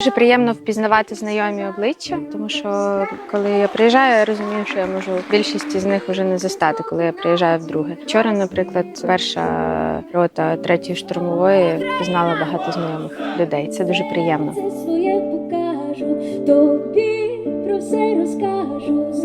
Дуже приємно впізнавати знайомі обличчя, тому що коли я приїжджаю, я розумію, що я можу більшість з них вже не застати, коли я приїжджаю вдруге. Вчора, наприклад, перша рота третьої штурмової пізнала багато знайомих людей. Це дуже приємно. Своє покажу, тобі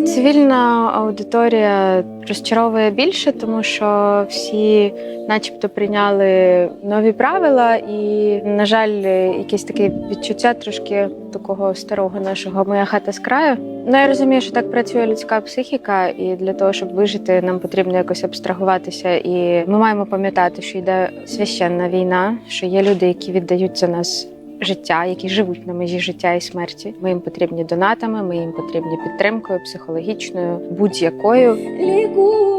Цивільна аудиторія розчаровує більше, тому що всі, начебто, прийняли нові правила, і, на жаль, якесь таке відчуття трошки такого старого нашого моя хата з краю. Ну я розумію, що так працює людська психіка, і для того, щоб вижити, нам потрібно якось абстрагуватися. І ми маємо пам'ятати, що йде священна війна, що є люди, які віддають за нас життя, які живуть на межі життя і смерті. Ми їм потрібні донатами, ми їм потрібні підтримкою, психологічною, будь-якою. Лікуй.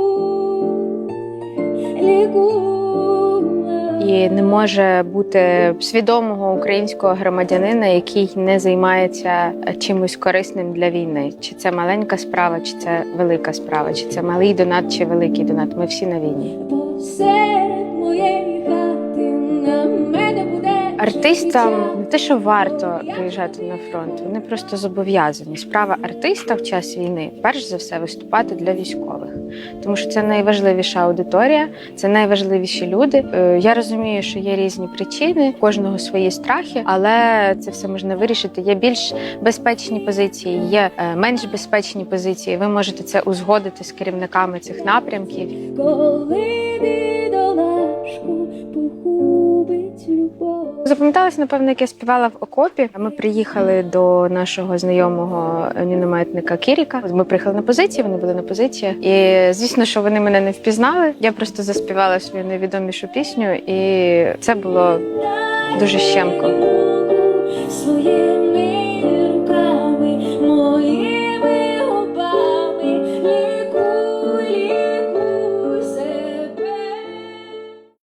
І не може бути свідомого українського громадянина, який не займається чимось корисним для війни. Чи це маленька справа, чи це велика справа, чи це малий донат, чи великий донат. Ми всі на війні. Артистам не те, що варто приїжджати на фронт, вони просто зобов'язані. Справа артиста в час війни, перш за все, виступати для військових, тому що це найважливіша аудиторія, це найважливіші люди. Е, Я розумію, що є різні причини, кожного свої страхи, але це все можна вирішити. Є більш безпечні позиції, є е, менш безпечні позиції. Ви можете це узгодити з керівниками цих напрямків. Коли Запам'яталось, напевно, як я співала в окопі. Ми приїхали до нашого знайомого мінометника Кіріка. Ми приїхали на позиції, вони були на позиції. І звісно, що вони мене не впізнали. Я просто заспівала свою найвідомішу пісню, і це було дуже щемко.